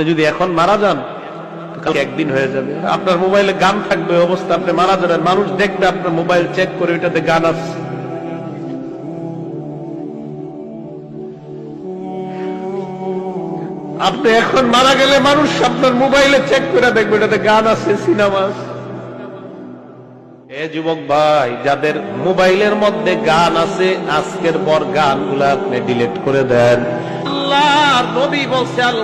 আপনি যদি এখন মারা যান একদিন হয়ে যাবে। আপনার মোবাইলে গান থাকবে অবস্থা, আপনি মারা যাবেন। মানুষ দেখবে আপনার মোবাইল চেক করে, ওইটাতে গান আসছে আপনি এখন মারা গেলে মানুষ আপনার মোবাইলে চেক করে দেখবে এটাতে গান আছে, সিনেমা আছে। যুবক ভাই, যাদের মোবাইলের মধ্যে গান আছে, আজকের পর গানগুলো আপনি ডিলিট করে দেন। আল্লাহর নবী বলছে, আল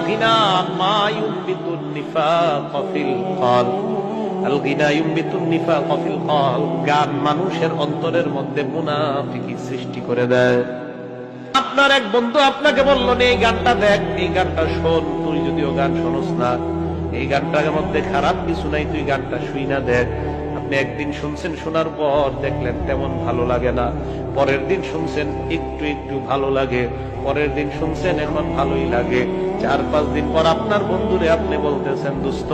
আল গিনা মানুষের অন্তরের মধ্যে মুনাফিকি সৃষ্টি করে দেয়। আপনার এক বন্ধু আপনাকে বলল এই গানটা দেখ এই গানটা শোন, তুই যদিও গান শোনস না, এই গানটার মধ্যে খারাপ কিছু নাই, তুই গানটা শুই না দেখ। আপনি একদিন শুনছেন, শোনার পর দেখলেন তেমন ভালো লাগে না। পরের দিন শুনছেন একটু একটু ভালো লাগে। পরের দিন শুনছেন এখন ভালোই লাগে। চার পাঁচ দিন পর আপনার বন্ধুরে আপনি বলতেছেন, দুস্ত,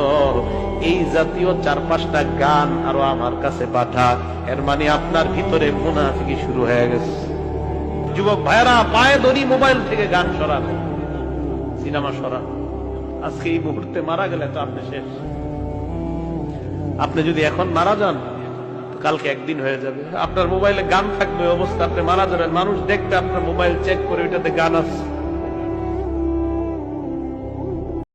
এই জাতীয় চার পাঁচটা গান আরও আমার কাছে পাঠা। এর মানে আপনার ভিতরে মুনাফিকি শুরু হয়ে গেছে। যুবক ভাইরা পায়ে দড়ি মোবাইল থেকে গান সরান। সিনেমা সরান। আজকে এই মুহূর্তে মারা গেলে তো আপনি শেষ। আপনি যদি এখন মারা যান, কালকে একদিন হয়ে যাবে। আপনার মোবাইলে গান থাকবে, অবস্থা। আপনি মারা যাবেন, মানুষ দেখতে আপনার মোবাইল চেক করে, ওইটাতে গান আছে